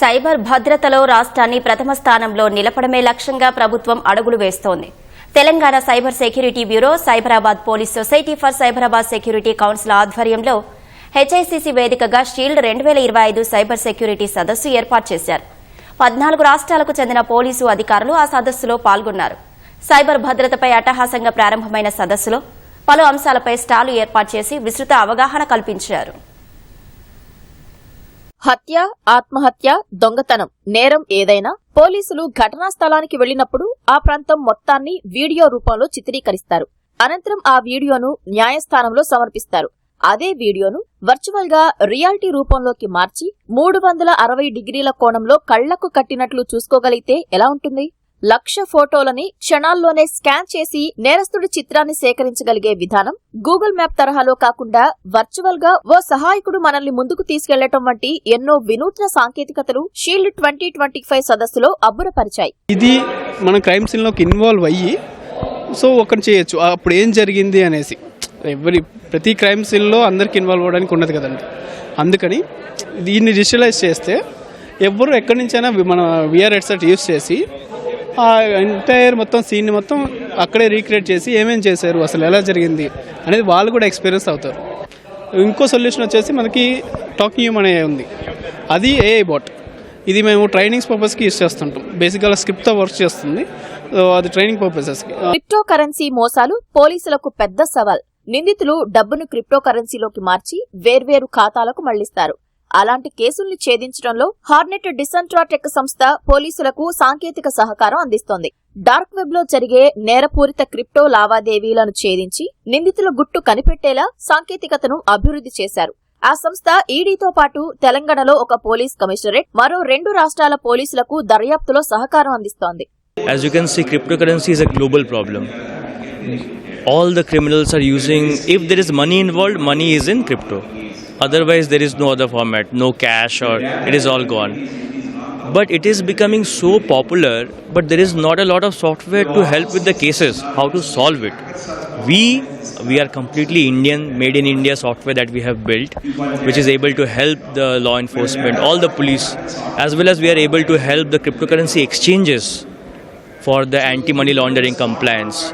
Cyber భద్రతలో రాష్ట్రాన్ని ప్రథమ స్థానంలో నిలపడమే లక్ష్యంగా ప్రభుత్వం అడుగులు వేస్తోంది. Telangana cyber security bureau Cyberabad police society for Cyberabad security council ఆధ్వర్యంలో హెచ్ఐసిసి వేదికగా షీల్డ్ రెండు వేల ఇరవై ఐదు సైబర్ సెక్యూరిటీ సదస్సు ఏర్పాటు చేశారు. పద్నాలుగు రాష్ట్రాలకు చెందిన పోలీసు అధికారులు ఆ సదస్సులో పాల్గొన్నారు. సైబర్ భద్రతపై అట్టహాసంగా ప్రారంభమైన సదస్సులో పలు అంశాలపై స్టాలు ఏర్పాటు చేసి విస్తృత అవగాహన కల్పించారు. హత్య ఆత్మహత్య దొంగతనం నేరం ఏదైనా పోలీసులు ఘటనా స్థలానికి వెళ్ళినప్పుడు ఆ ప్రాంతం మొత్తాన్ని వీడియో రూపంలో చిత్రీకరిస్తారు. అనంతరం ఆ వీడియోను న్యాయస్థానంలో సమర్పిస్తారు. అదే వీడియోను వర్చువల్గా రియాలిటీ రూపంలోకి మార్చి మూడు వందల అరవై డిగ్రీల కోణంలో కళ్ళకు కట్టినట్లు చూసుకోగలిగితే ఎలా ఉంటుంది? లక్ష ఫోటోలని క్షణాల్లోనే స్కాన్ చేసి నేరస్తుడి చిత్రాన్ని సేకరించగలిగే విధానం గూగుల్ మ్యాప్ తరహాలో కాకుండా వర్చువల్గా ఓ సహాయకుడు మనల్ని ముందుకు తీసుకెళ్ళటం వంటి ఎన్నో వినూత్న సాంకేతికతలు షీల్డ్ ట్వంటీ ట్వంటీ ఫైవ్ సదస్సులో అబ్బురపరిచాయి. ఇది మన క్రైమ్ సీన్లోకి ఇన్వాల్వ్ అయ్యి సో ఒకటి చేయొచ్చు. అప్పుడు ఏం జరిగింది అనేసి. ఎవరి ప్రతి క్రైమ్ సీన్లో అందరికి ఇన్వాల్వ్ అవ్వడానికి ఉండదు కదండి. అందుకని దీన్ని డిజిటలైజ్ చేస్తే ఎవరు ఎక్కడి నుంచైనా మన విఆర్ హెడ్సెట్ యూస్ చేసి ఆ ఎంటైర్ మొత్తం సీన్ని మొత్తం అక్కడే రీక్రియేట్ చేసి ఏమేం చేశారు అసలు ఎలా జరిగింది అనేది వాళ్ళు కూడా ఎక్స్పీరియన్స్ అవుతారు. ఇంకో సొల్యూషన్ వచ్చేసి మనకి టాకింగ్ యూమ్ అనే ఉంది. అది ఏఐ బాట్ ఇది మేము ట్రైనింగ్స్ పర్పస్కి యూస్ చేస్తుంటాం. బేసిక్గా స్క్రిప్ట్తో వర్క్ చేస్తుంది. అది ట్రైనింగ్ పర్పసెస్కి క్రిప్టో కరెన్సీ మోసాలు పోలీసులకు పెద్ద సవాల్. నిందితులు డబ్బును క్రిప్టో కరెన్సీలోకి మార్చి వేర్వేరు ఖాతాలకు మళ్ళిస్తారు. అలాంటి కేసుల్ని ఛేదించడంలో హార్నెట్ డిసెంట్రాటెక్ సంస్థ పోలీసులకు సాంకేతిక సహకారం అందిస్తోంది. డార్క్ వెబ్లో జరిగే నేరపూరిత క్రిప్టో లావాదేవీలను ఛేదించి నిందితుల గుట్టు కనిపెట్టేలా సాంకేతికతను అభివృద్ధి చేశారు. ఆ సంస్థ ఈడీతో పాటు తెలంగాణలో ఒక పోలీస్ కమిషనరేట్ మరో రెండు రాష్ట్రాల పోలీసులకు దర్యాప్తులో సహకారం అందిస్తోంది. As you can see, cryptocurrency is a global problem. All the criminals are using, if there is money involved, money is in crypto. Otherwise, there is no other format, no cash, or it is all gone. But it is becoming so popular, but there is not a lot of software to help with the cases, how to solve it. We we are completely Indian, made in India software that we have built, which is able to help the law enforcement, all the police, as well as we are able to help the cryptocurrency exchanges for the anti-money laundering compliance.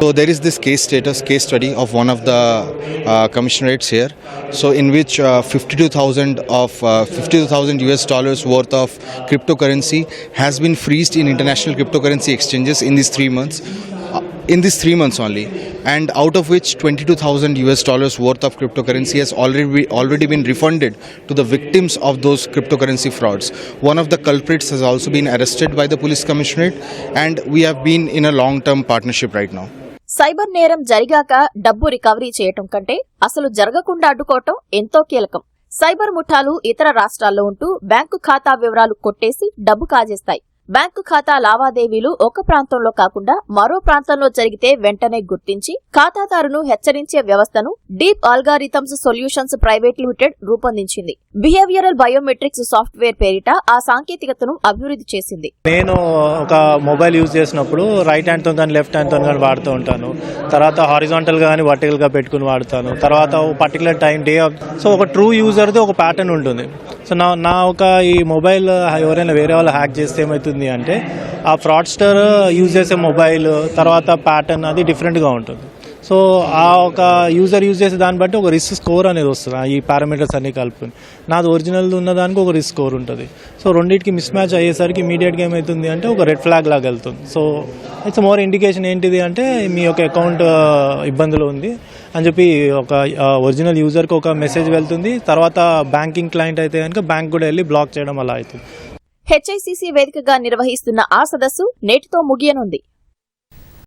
So there is this case status case study of one of the uh, commissionerates here. So in which uh, 52,000 of uh, 52,000 US dollars worth of cryptocurrency has been freezed in international cryptocurrency exchanges in these three months. Uh, in these three months only, and out of which 22,000 US dollars worth of cryptocurrency has already be, already been refunded to the victims of those cryptocurrency frauds. One of the culprits has also been arrested by the police commissionerate, and we have been in a long-term partnership right now. Cyber నేరం జరిగాక డబ్బు recovery చేయటం కంటే అసలు జరగకుండా అడ్డుకోవటం ఎంతో కీలకం. Cyber ముఠాలు ఇతర రాష్ట్రాల్లో ఉంటూ బ్యాంకు ఖాతా వివరాలు కొట్టేసి డబ్బు కాజేస్తాయి. బ్యాంకు ఖాతా లావాదేవీలు ఒక ప్రాంతంలో కాకుండా మరో ప్రాంతంలో జరిగితే వెంటనే గుర్తించి ఖాతాదారును హెచ్చరించే వ్యవస్థను deep algorithms solutions private limited రూపొందించింది. బిహేవియరల్ బయోమెట్రిక్స్ సాఫ్ట్వేర్ పేరిట ఆ సాంకేతికతను అభివృద్ధి చేసింది. నేను ఒక మొబైల్ యూజ్ చేసినప్పుడు రైట్ హ్యాండ్తో కానీ లెఫ్ట్ హ్యాండ్తో కానీ వాడుతూ ఉంటాను. తర్వాత హారిజాంటల్గా కానీ వర్టికల్గా పెట్టుకుని వాడుతాను. తర్వాత particular time day of so ఒక ట్రూ యూజర్ది ఒక ప్యాటర్న్ ఉంటుంది. సో నా నా ఒక ఈ మొబైల్ ఎవరైనా వేరే వాళ్ళు హ్యాక్ చేస్తే ఏమవుతుంది అంటే ఆ ఫ్రాడ్స్టర్ యూజ్ చేసే మొబైల్ తర్వాత ప్యాటర్న్ అది డిఫరెంట్గా ఉంటుంది. సో ఆ ఒక యూజర్ యూజ్ చేసే దాన్ని బట్టి ఒక రిస్క్ స్కోర్ అనేది వస్తుంది. ఆ ఈ పారామీటర్స్ అన్ని కలుపుకుని. నాది ఒరిజినల్ ఉన్న దానికి ఒక రిస్క్ స్కోర్ ఉంటుంది. సో రెండింటికి మిస్ మ్యాచ్ అయ్యేసరికి ఇమీడియట్గా ఏమవుతుంది అంటే ఒక రెడ్ ఫ్లాగ్ లాగా వెళ్తుంది. సో ఇట్స్ మోర్ ఇండికేషన్ ఏంటిది అంటే మీ యొక్క అకౌంట్ uh, ఇబ్బందులు ఉంది అని చెప్పి ఒక uh, ఒరిజినల్ యూజర్కి ఒక మెసేజ్ వెళ్తుంది. తర్వాత బ్యాంకింగ్ క్లయింట్ అయితే కనుక బ్యాంక్ కూడా వెళ్ళి బ్లాక్ చేయడం అలా అవుతుంది. హెచ్ఐసిసి వేదికగా నిర్వహిస్తున్న ఆ సదస్సు నేటితో ముగియనుంది.